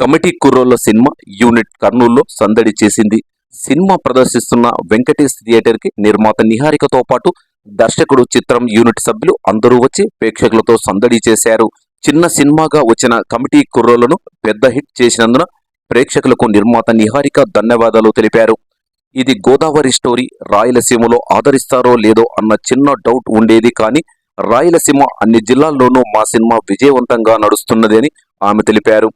Committee కుర్రోళ్ళ cinema unit కర్నూలులో సందడి చేసింది. సినిమా ప్రదర్శిస్తున్న వెంకటేష్ థియేటర్కి నిర్మాత నిహారికతో పాటు దర్శకుడు చిత్రం యూనిట్ సభ్యులు అందరూ వచ్చి ప్రేక్షకులతో సందడి చేశారు. చిన్న సినిమాగా వచ్చిన కమిటీ కుర్రోళ్ళను పెద్ద హిట్ చేసినందున ప్రేక్షకులకు నిర్మాత నిహారిక ధన్యవాదాలు తెలిపారు. ఇది గోదావరి స్టోరీ రాయలసీమలో ఆదరిస్తారో లేదో అన్న చిన్న డౌట్ ఉండేది కానీ రాయలసీమ అన్ని జిల్లాల్లోనూ మా సినిమా విజయవంతంగా నడుస్తున్నది అని ఆమె తెలిపారు.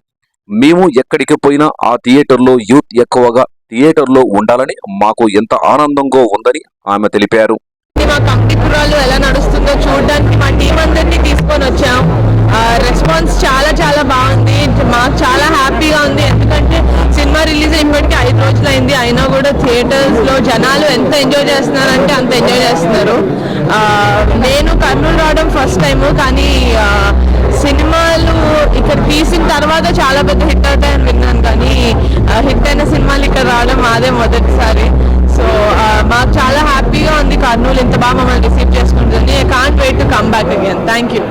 మేము ఎక్కడికి పోయినా ఆ థియేటర్లో యూత్ ఎక్కువగా థియేటర్లో ఉండాలని మాకు ఎంత ఆనందంగా ఉందని ఆమె తెలిపారు. మా కమిటీ కుర్రాళ్ళు ఎలా నడుస్తుందో చూడడానికి మా టీం అందరినీ తీసుకొని వచ్చాం. రెస్పాన్స్ చాలా చాలా బాగుంది. మాకు చాలా హ్యాపీగా ఉంది. ఎందుకంటే సినిమా రిలీజ్ అయినప్పటికీ ఐదు రోజులు అయింది అయినా కూడా థియేటర్స్లో జనాలు ఎంత ఎంజాయ్ చేస్తున్నారంటే అంత ఎంజాయ్ చేస్తున్నారు. నేను కర్నూలు రావడం ఫస్ట్ టైం కానీ సినిమా తర్వాత చాలా పెద్ద హిట్ అవుతాయని విన్నాను కానీ హిట్ అయిన సినిమాలు ఇక్కడ రావడం అదే మొదటిసారి. సో మాకు చాలా హ్యాపీగా ఉంది కర్నూలు ఇంత బాగా మమ్మల్ని రిసీవ్ చేసుకుంటుంది can't wait to come back again thank you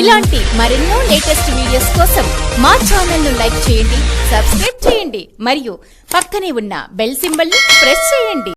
ఇలాంటి మరెన్నో లేటెస్ట్ వీడియోస్ కోసం మా ఛానల్ను లైక్ చేయండి సబ్స్క్రైబ్ చేయండి మరియు పక్కనే ఉన్న బెల్ సింబల్ని ప్రెస్ చేయండి.